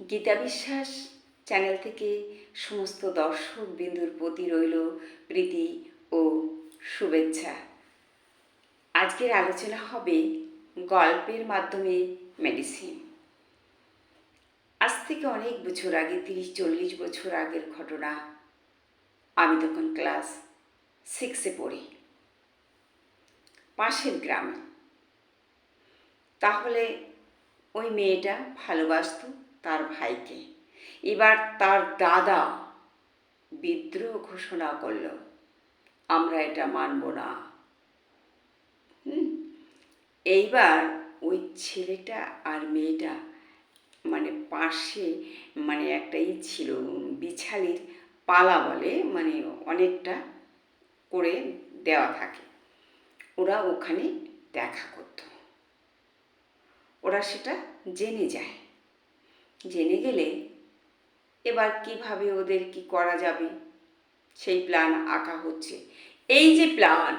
গীতা বিশ্বাস চ্যানেল থেকে সমস্ত দর্শক বিন্দুর প্রতি রইল প্রীতি ও শুভেচ্ছা। আজকের আলোচনা হবে গল্পের মাধ্যমে মেডিসিন আজ থেকে অনেক বছর আগে, তিরিশ চল্লিশ বছর আগের ঘটনা। আমি তখন ক্লাস সিক্সে পড়ি। পাশের গ্রামে। তাহলে ওই মেয়েটা ভালোবাসত তার ভাইকে। এবার তার দাদা বিদ্রোহ ঘোষণা করল, আমরা এটা মানব না। এইবার ওই ছেলেটা আর মেয়েটা মানে পাশে মানে একটা ই ছিল, বিছালির পালা বলে মানে অনেকটা করে দেওয়া থাকে। ওরা ওখানে দেখা করতো। ওরা সেটা জেনে যায়। জেনে গেলে এবার কীভাবে ওদের কি করা যাবে? সেই প্ল্যান আঁকা হচ্ছে। এই যে প্ল্যান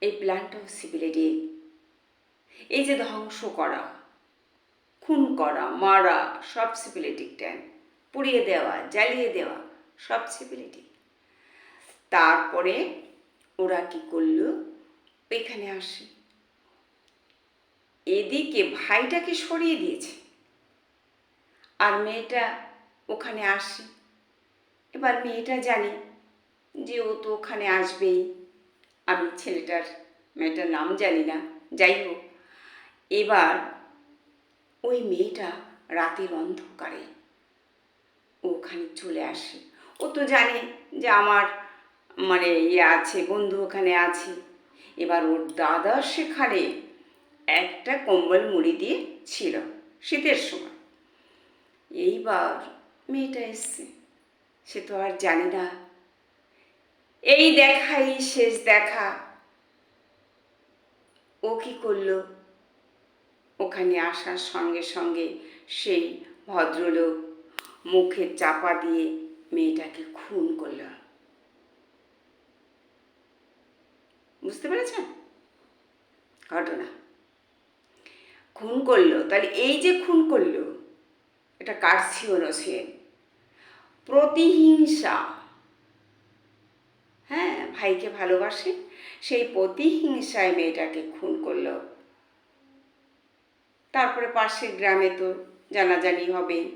এই প্ল্যানটাও সিভিলিটি এই যে ধ্বংস করা, খুন করা, মারা, সব সিভিলিটিক ট্যান পুড়িয়ে দেওয়া, জ্বালিয়ে দেওয়া, সব সিভিলিটি তারপরে ওরা কি করল? এখানে আসে। এদিকে ভাইটাকে সরিয়ে দিয়েছে। আর মেয়েটা ওখানে আসে। এবার মেয়েটা জানে যে ও তো ওখানে আসবেই। আমি ছেলেটার, মেয়েটার নাম জানি না। যাই হোক, এবার ওই মেয়েটা রাতের অন্ধকারে ওখানে চলে আসে। ও তো জানে যে আমার মানে ইয়ে আছে, বন্ধু ওখানে আছে। এবার ওর দাদা সেখানে একটা কম্বল মুড়ি দিয়ে ছিল শীতের সময়। এইবার মেয়েটা এসছে। সে তো আর জানে না। এই দেখাই শেষ দেখা। ও কি করল? ওখানে আসার সঙ্গে সঙ্গে সেই ভদ্রলোক মুখে চাপা দিয়ে মেয়েটাকে খুন করল। বুঝতে পেরেছেন? ঘটনা। খুন করল। তাহলে এই যে খুন করল এটা কার্সিওনোসিন প্রতিহিংসা। হ্যাঁ ভাইকে ভালোবাসে, সেই প্রতিহিংসায় মেয়েটাকে খুন করল। তারপরে পাশের গ্রামে তো জানাজানি হবে।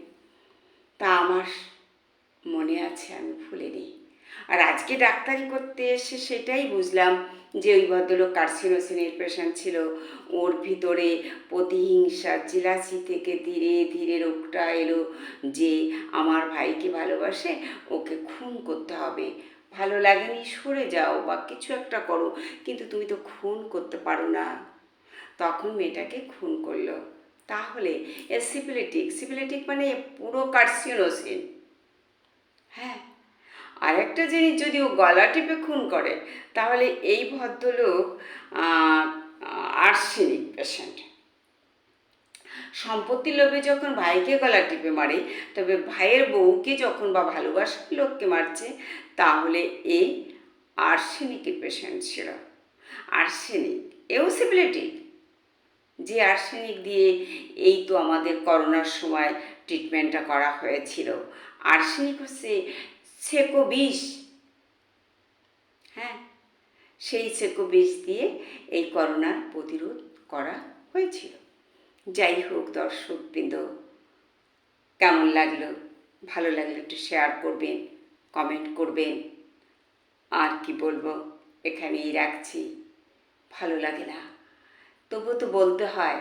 তা আমার মনে আছে, আমি ভুলিনি। আর আজকে ডাক্তারি করতে এসে সেটাই বুঝলাম যে ওই ভদ্রলোক কার্সিনোসিনের পেশেন্ট ছিল। ওর ভিতরে প্রতিহিংসা জিলাসি থেকে ধীরে ধীরে রোগটা এলো যে আমার ভাইকে ভালোবাসে, ওকে খুন করতে হবে। ভালো লাগেনি, সরে যাও বা কিছু একটা করো, কিন্তু তুমি তো খুন করতে পারো না। তখন মেয়েটাকে খুন করল। তাহলে এ সিপিলিটিক সিপিলিটিক মানে পুরো কার্সিনোসিন। হ্যাঁ আরেকটা জিনিস যদি ও গলা টিপে খুন করে, তাহলে এই ভদ্রলোক আর্সেনিক পেশেন্ট। সম্পত্তির লোভে যখন ভাইকে গলা টিপে মারে, তবে ভাইয়ের বউকে যখন বা ভালোবাসার লোককে মারছে, তাহলে এই আর্সেনিকের পেশেন্ট ছিল। আর্সেনিক এও সিবিলিটি যে আর্সেনিক দিয়ে এই তো আমাদের করোনার সময় ট্রিটমেন্টটা করা হয়েছিল। আর্সেনিক হচ্ছে সেকো বিষ। হ্যাঁ সেই সেকো বিষ দিয়ে এই করোনার প্রতিরোধ করা হয়েছিল। যাই হোক দর্শকবৃন্দ কেমন লাগল? ভালো লাগলে একটু শেয়ার করবেন কমেন্ট করবেন। আর কি বলব, এখানেই রাখছি। ভালো লাগে না। তবু তো বলতে হয়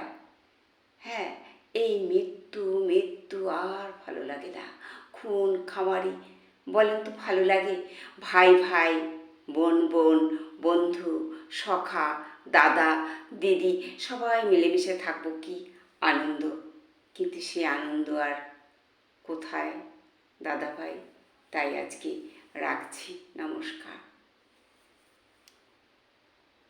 হ্যাঁ এই মৃত্যু মৃত্যু আর ভালো লাগে না। খুন, খামারি বলেন তো ভালো লাগে। ভাই ভাই, বোন বোন, বন্ধু, সখা, দাদা, দিদি, সবাই মিলেমিশে থাকব, কি আনন্দ। কিন্তু সে আনন্দ আর কোথায়? দাদা ভাই, তাই আজকে রাখছি। নমস্কার।